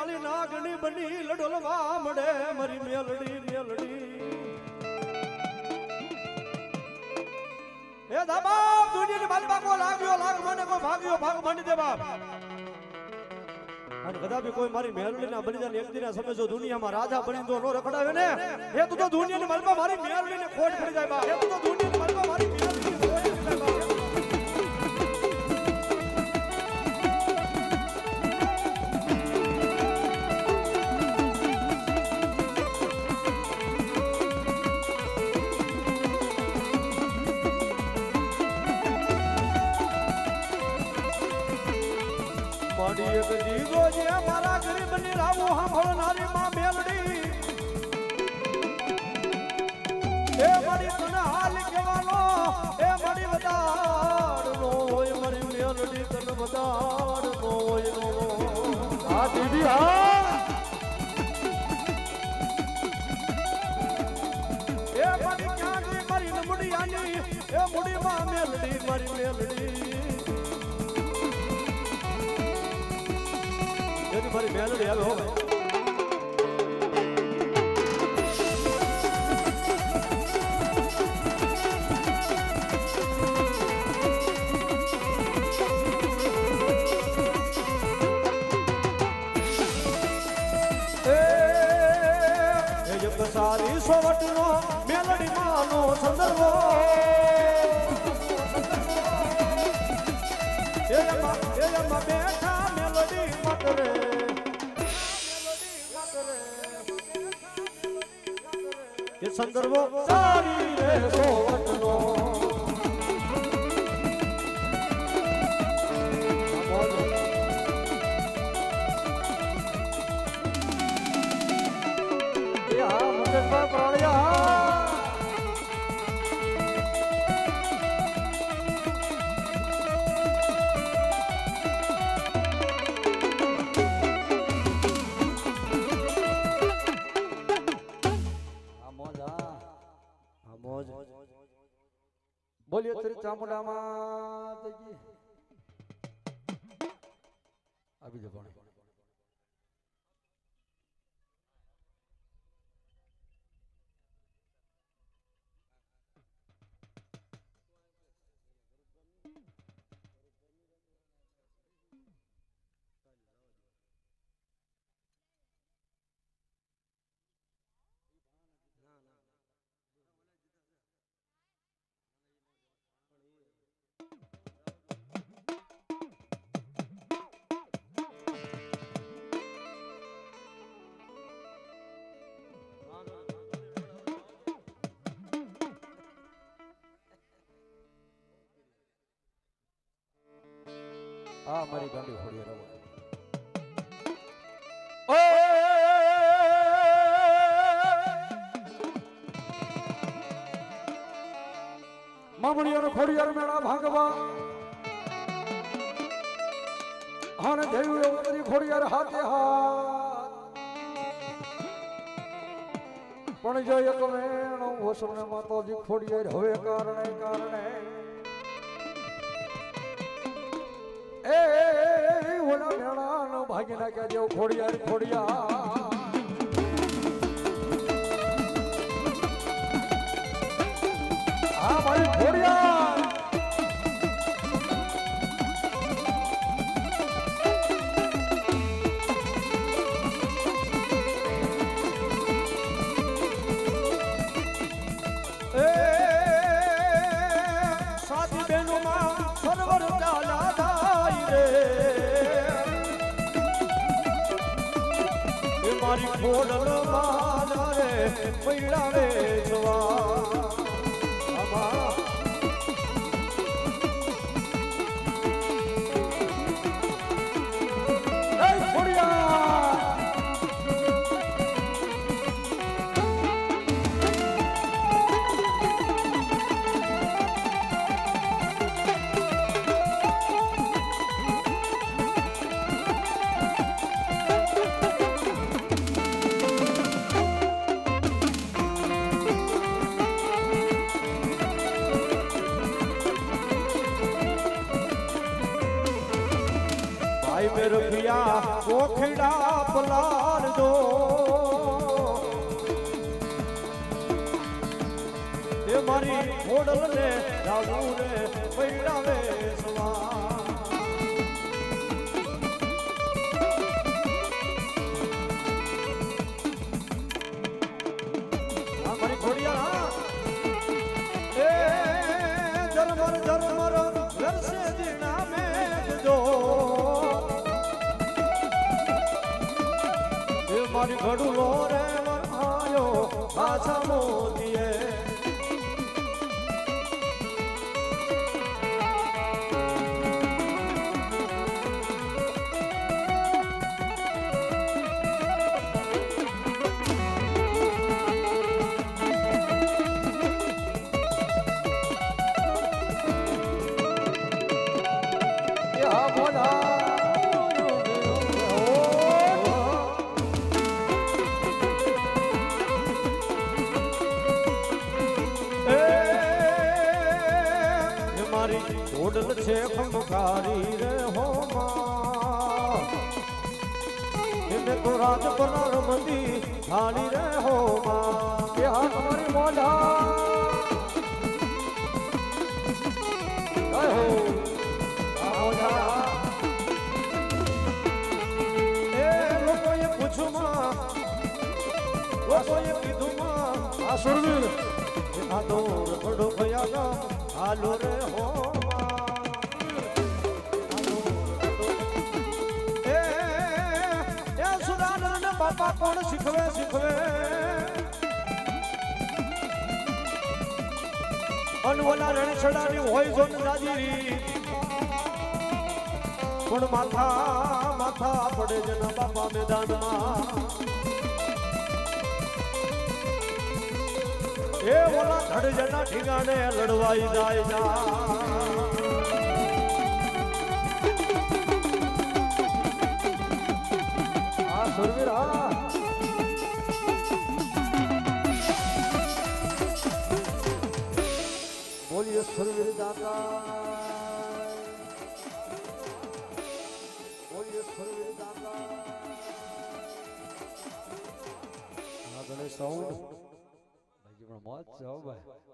કાળી નાગણી બની લડોલવા મળે, મારી મેલડી મેલડી. એ દાબા, દુનિયાની મારી બાપો લાગ્યો લાગ મને કોઈ ભાગ્યો, ભાગ બની દે બાપ. અને કદાપી કોઈ મારી મેલડી ના બલિદાન જાય એક દિના સમય જો દુનિયામાં રાજા બની તો નો રખડાવે ને, એ તું દુનિયાની માલમાં મારી મેલડી ને ખોટ પડી જાય બાપ. એ તો તો દીદી હા એ મારી ક્યાં ગઈ મારી નમડી આની એ મુડી મેલડી મારી મેલડી મારી મેલડી આવે હો ભાઈ સારી સોવટનો મેલડી માનો સંદર્ભો બેઠા મેલડી મકરે એ સંદર્ભો સારી રે સોવટનો હા મોજ બોલીએ શ્રી ચામુંડામાં આવી જાઓ આ મારી ગાંડી ફોડી રવા મામણીઓનો ખોડિયાર મેળા ભાગવા હાને દેવી કરી ખોડિયાર હાથે હાથ પણ જો એક મેણો હોસને માતાજી ખોડિયાર હવે કારણે કારણે એ ઓલા મેણાનો ભાગી નાખ્યા જેવું ખોડિયાર ખોડિયા હા ભાઈ ખોડિયાર. રે પૈડા રે મારી રે રાવુ રે પૈડાવે સવા મારી ઘડું લો રે મરાયો પાછા મોતીએ. ઓડલ છે ખંભારી રે હો એને તો રાજ પર રમતી હાલી રે હો માં. તમારી મોઢા. લોકોએ કીધું, માં, આ સુરવીર આ તો થોડો ભયા હાલો રે હો બાપા કોણ શીખવે શીખવે? અનવલા રણછડાની હોય જો દાદીરી પણ માથા માથા પડે જના બાપા મેદાનમાં. એ ઓલા ધડજના ઠીગાણે લડવાઈ જાય જા આ સુરવીર હા. બોલીએ સુરવીર દાતા ગણેશ સાઉન્ડ. ભાઈ પણ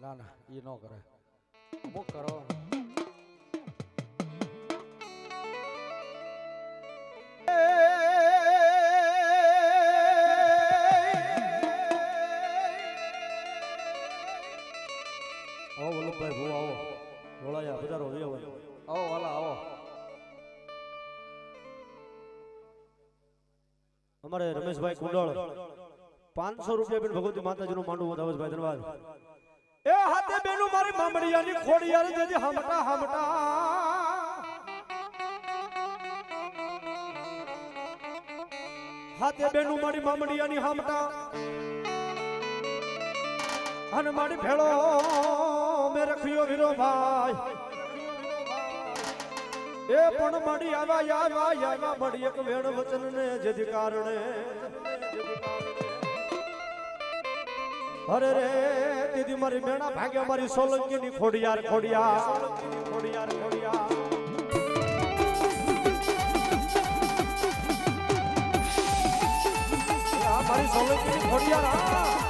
ના ના એ ન કરે અમુક કરો આવો વલ્લભભાઈ ભૂ આવો રોળાયા બજારો વ્યવહાર આવો વાલા આવો અમારે રમેશભાઈ કુંડળ પાંચસો રૂપિયા બેન ભગવતી માતાજીનું માંડવું ધવસભાઈ ધન્યવાદ મામડિયાની ખોડિયાર જેજી હામટા હામટા હાથે બેનું મારી મામડિયાની હામટા અને મારી ભેળો મે રખ્યો વીરો ભાઈ એ પણ મળી આવા આવા આવા મળી એક વેણ વચન ને જેથી કારણે અરે રે દીદી મારી મેણા ભાગ્યા મારી સોલંકી ની ખોડિયાર. ખોડિયાર મારી સોલંકી ખોડિયાર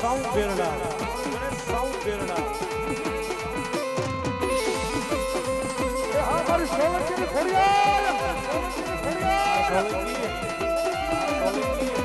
સૌ પ્રેરણા સૌ પ્રેરણા સોલંકી સોલંકી સોલંકી